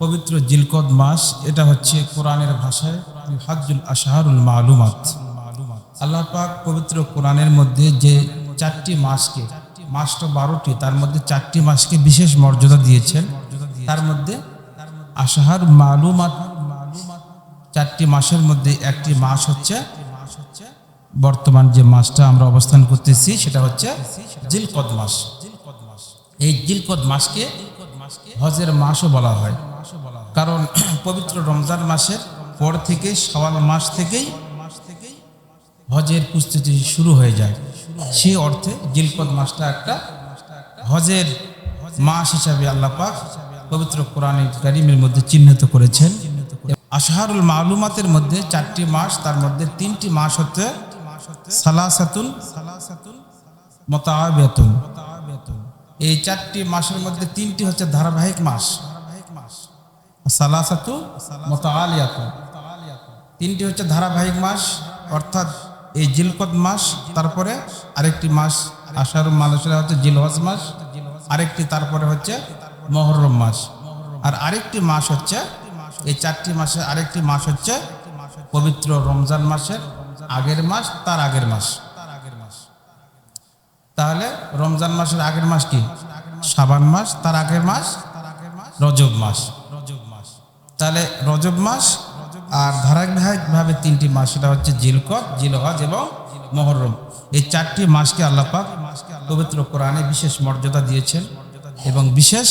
পবিত্র জিলকদ মাস, এটা হচ্ছে কোরআনের ভাষায় হাজুল আশাহারুল মালুমাত। আল্লাহ পাক পবিত্র কোরআনের মধ্যে যে চারটি মাসকে, মাসটা বারোটি, তার মধ্যে চারটি মাসকে বিশেষ মর্যাদা দিয়েছেন। তার মধ্যে আশাহার মালুমাত, চারটি মাসের মধ্যে একটি মাস হচ্ছে বর্তমান যে মাসটা আমরা অবস্থান করতেছি, সেটা হচ্ছে জিলকদ মাস। এই জিলকদ মাসকে হজের মাসও বলা হয়। কারণ পবিত্র রমজান মাসের পর থেকে সওয়াল মাস থেকেই হজের প্রস্তুতি শুরু হয়ে যায়। সেই অর্থে জিলকদ মাসটা একটা হজের মাস হিসাবে আল্লাহ পাক পবিত্র কোরআন কারিমের মধ্যে চিহ্নিত করেছেন। আশহারুল মালুমাতের মধ্যে চারটি মাস, তার মধ্যে তিনটি মাস হচ্ছে সালাসাতুল মোতাবেতুন এই চারটি মাসের মধ্যে তিনটি হচ্ছে ধারাবাহিক মাস। সালাসাতু মোতালিয়াতু তিনটি হচ্ছে ধারাবাহিক মাস, অর্থাৎ এই জিলকদ মাস, তারপরে আরেকটি মাস আশার মানুষেরা হচ্ছে জিলহজ মাস, আরেকটি তারপরে হচ্ছে মহরম মাস। আর আরেকটি মাস হচ্ছে, এই চারটি মাসে আরেকটি মাস হচ্ছে পবিত্র রমজান মাসের আগের মাস, তার আগের মাস। তাহলে রমজান মাসের আগের মাস কি? সাবান মাস, তার আগের মাস, রজব মাস। তাহলে রজব মাস আর ধারাবাহিকভাবে তিনটি মাস? সেটা হচ্ছে জিলকত জিলহজ এবং মহরম। এই চারটি মাসকে আল্লাহ পাক পবিত্র কোরআনে বিশেষ মর্যাদা দিয়েছেন এবং বিশেষ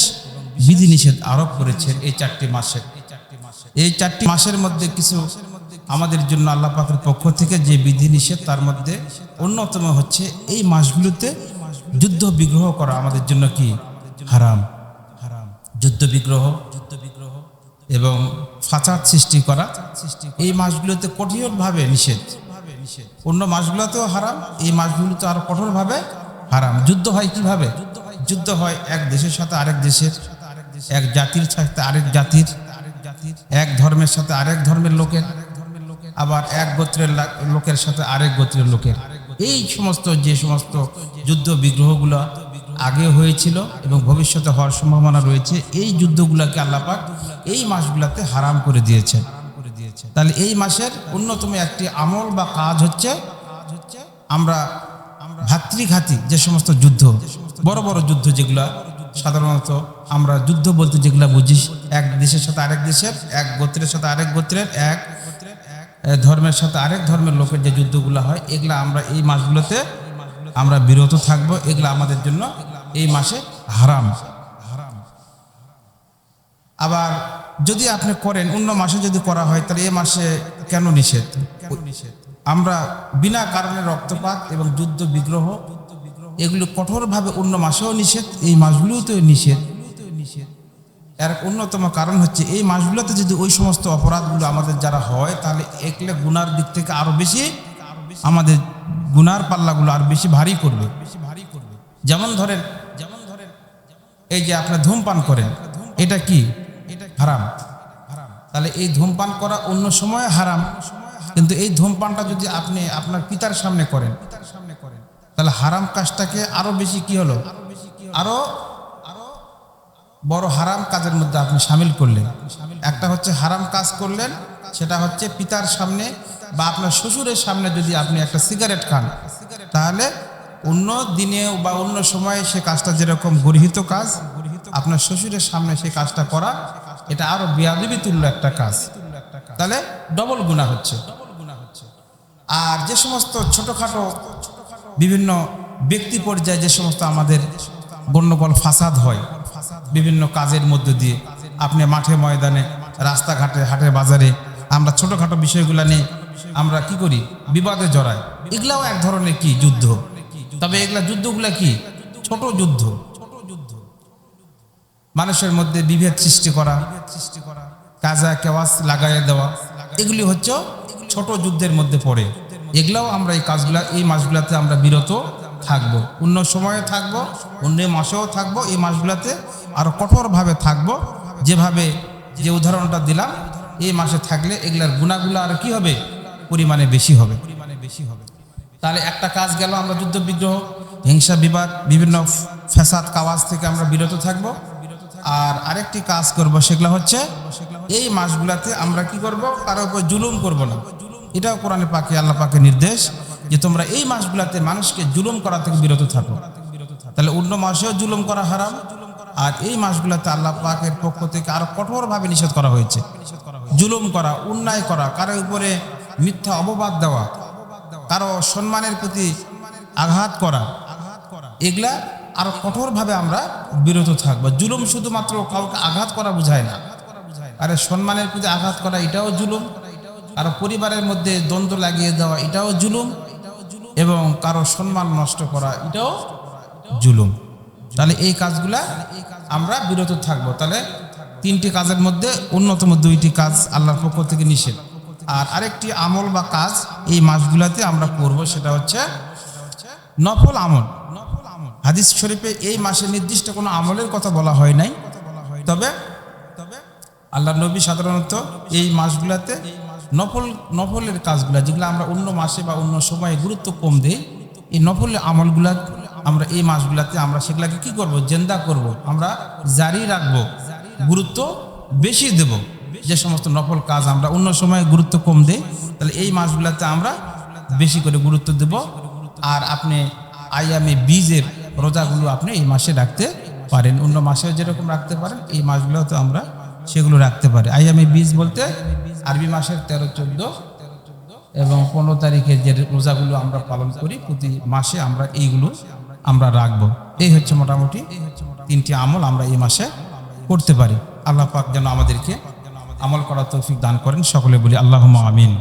বিধিনিষেধ আরোপ করেছেন এই চারটি মাসে। এই চারটি মাসের মধ্যে কিছু আমাদের জন্য আল্লাহ পাকের পক্ষ থেকে যে বিধিনিষেধ, তার মধ্যে অন্যতম হচ্ছে এই মাসগুলোতে যুদ্ধ বিগ্রহ করা আমাদের জন্য কি? হারাম হারাম। যুদ্ধ বিগ্রহ এবং ফাঁচার সৃষ্টি করা। এই মাসগুলোতে কঠোরভাবে নিষেধ। অন্য মাসগুলোতেও হারাম, এই মাসগুলোতে আরও কঠোরভাবে হারাম। যুদ্ধ হয় কীভাবে? যুদ্ধ হয় এক দেশের সাথে আরেক দেশের, এক জাতির সাথে আরেক জাতির, এক ধর্মের সাথে আরেক ধর্মের লোকের, আবার এক গোত্রের লোকের সাথে আরেক গোত্রের লোকের। এই সমস্ত, যে সমস্ত যুদ্ধ বিগ্রহগুলো আগে হয়েছিল এবং ভবিষ্যতে হওয়ার সম্ভাবনা রয়েছে। এই যুদ্ধগুলোকে আল্লাপাক এই মাসগুলোতে হারাম করে দিয়েছেন। তাহলে এই মাসের অন্যতম একটি আমল বা কাজ হচ্ছে, আমরা ভাতৃঘাতী যে সমস্ত যুদ্ধ, বড় বড় যুদ্ধ যেগুলা, সাধারণত আমরা যুদ্ধ বলতে যেগুলা বুঝি, এক দেশের সাথে আরেক দেশের, এক গোত্রের সাথে আরেক গোত্রের, এক ধর্মের সাথে আরেক ধর্মের লোকের যে যুদ্ধগুলো হয়, এগুলো আমরা এই মাসগুলোতে আমরা বিরত থাকব, এগুলো আমাদের জন্য এই মাসে হারাম। হারাম আবার যদি আপনি করেন, অন্য মাসে যদি করা হয়, তাহলে এ মাসে কেন নিষেধ কেন নিষেধ? আমরা বিনা কারণে রক্তপাত এবং যুদ্ধ বিগ্রহ, এগুলো কঠোরভাবে অন্য মাসেও নিষেধ, এই মাসগুলোতেও নিষেধ। এর অন্যতম কারণ হচ্ছে, এই মাসগুলোতে যদি ওই সমস্ত অপরাধগুলো আমাদের যারা হয়, তাহলে একলে গুনার দিক থেকে আরও বেশি আমাদের গুনার পাল্লাগুলো আর বেশি ভারী করবে। বেশি ভারী করবে যেমন ধরেন যেমন ধরেন এই যে আপনি ধূমপান করেন, এটা কি? এটা হারাম। তাহলে এই ধূমপান করা অন্য সময় হারাম, কিন্তু এই ধূমপানটা যদি আপনি আপনার পিতার সামনে করেন পিতার সামনে করেন তাহলে হারাম কাজটাকে আরও বেশি কি হলো? আরও আরও, বড় হারাম কাজের মধ্যে আপনি সামিল করলেন। একটা হচ্ছে হারাম কাজ করলেন সেটা হচ্ছে পিতার সামনে বা আপনার শ্বশুরের সামনে যদি আপনি একটা সিগারেট খান, তাহলে অন্য দিনে বা অন্য সময়ে সে কাজটা যেরকম গৃহীত কাজ, আপনার শ্বশুরের সামনে সেই কাজটা করা, এটা আরও বিয়াদিবি তুল্য একটা কাজ। তাহলে ডবল গুণা হচ্ছে। আর যে সমস্ত ছোটখাটো বিভিন্ন ব্যক্তি পর্যায়ে যে সমস্ত আমাদের গণ্ডগোল, ফাসাদ হয়, বিভিন্ন কাজের মধ্য দিয়ে আপনি মাঠে ময়দানে, রাস্তাঘাটে হাটে বাজারে আমরা ছোটখাটো বিষয়গুলো নিয়ে আমরা কি করি? বিবাদে জড়াই। এগুলাও এক ধরনের কি যুদ্ধ? তবে এগুলা যুদ্ধগুলা কি? ছোট যুদ্ধ। মানুষের মধ্যে বিভেদ সৃষ্টি করা সৃষ্টি করা কাজা কেওয়াস লাগাইয়া দেওয়া, এগুলি হচ্ছে ছোট যুদ্ধের মধ্যে পড়ে। এগুলাও আমরা এই কাজগুলা, এই মাসগুলাতে আমরা বিরত থাকব। অন্য সময়ে থাকব, অন্য মাসেও থাকব, এই মাসগুলাতে আরও কঠোরভাবে থাকব। যেভাবে যে উদাহরণটা দিলাম এই মাসে থাকলে এগুলার গুণাগুলো আর কি হবে? পরিমাণে বেশি হবে। পরিমাণে বেশি হবে তাহলে একটা কাজ গেল, আমরা যুদ্ধ বিগ্রহ, হিংসা বিবাদ, বিভিন্ন ফ্যাসাদ কাওয়াজ থেকে আমরা বিরত থাকব। আর আরেকটি কাজ করব সেগুলো হচ্ছে, এই মাসগুলাতে আমরা কি করব? কারও উপর জুলুম করব না। এটাও কোরআনে পাকে, আল্লাহ পাকে নির্দেশ যে তোমরা এই মাসগুলাতে মানুষকে জুলুম করা থেকে বিরত থাকো। তাহলে অন্য মাসেও জুলুম করা হারাম। আর এই মাসগুলাতে আল্লাহ পাকের পক্ষ থেকে আরও কঠোরভাবে নিষেধ করা হয়েছে। জুলুম করা, অন্যায় করা কারও উপরে মিথ্যা অববাদ দেওয়া, কারও সম্মানের প্রতি আঘাত করা, এগুলা আরও কঠোরভাবে আমরা বিরত থাকব। জুলুম শুধুমাত্র কাউকে আঘাত করা বোঝায় না। আরে সম্মানের প্রতি আঘাত করা, এটাও জুলুম। আর পরিবারের মধ্যে দ্বন্দ্ব লাগিয়ে দেওয়া, এটাও জুলুম। এবং কারও সম্মান নষ্ট করা, এটাও জুলুম। তাহলে এই কাজগুলা আমরা বিরত থাকব। তাহলে তিনটি কাজের মধ্যে অন্যতম দুইটি কাজ আল্লাহর পক্ষ থেকে নিষেধ। আর আরেকটি আমল বা কাজ এই মাসগুলাতে আমরা করব, সেটা হচ্ছে নফল আমল। হাদিস শরীফে এই মাসে নির্দিষ্ট কোনো আমলের কথা বলা হয় নাই। তবে তবে আল্লাহ নবী সাধারণত এই মাসগুলাতে নফল, নফলের কাজগুলা, যেগুলো আমরা অন্য মাসে বা অন্য সময়ে গুরুত্ব কম দিই, এই নফলের আমলগুলা আমরা এই মাসগুলাতে আমরা সেগুলাকে কি করব? জেন্দা করব। আমরা জারি রাখব, গুরুত্ব বেশি দেব। যে সমস্ত নফল কাজ আমরা অন্য সময়ে গুরুত্ব কম দিই, তাহলে এই মাসগুলাতে আমরা বেশি করে গুরুত্ব দেব। আর আপনি আইয়ামে বীজের রোজাগুলো আপনি এই মাসে রাখতে পারেন। অন্য মাসেও যেরকম রাখতে পারেন, এই মাসগুলোতে আমরা সেগুলো রাখতে পারি। আইয়ামে বীজ বলতে আরবি মাসের তেরো, চোদ্দ এবং পনেরো তারিখের যে রোজাগুলো আমরা পালন করি, প্রতি মাসে আমরা এইগুলো আমরা রাখব। এই হচ্ছে মোটামুটি তিনটি আমল আমরা এই মাসে করতে পারি। আল্লাহ পাক যেন আমাদেরকে আমল করার তৌফিক দান করেন। সকলে বলি আল্লাহ আমিন।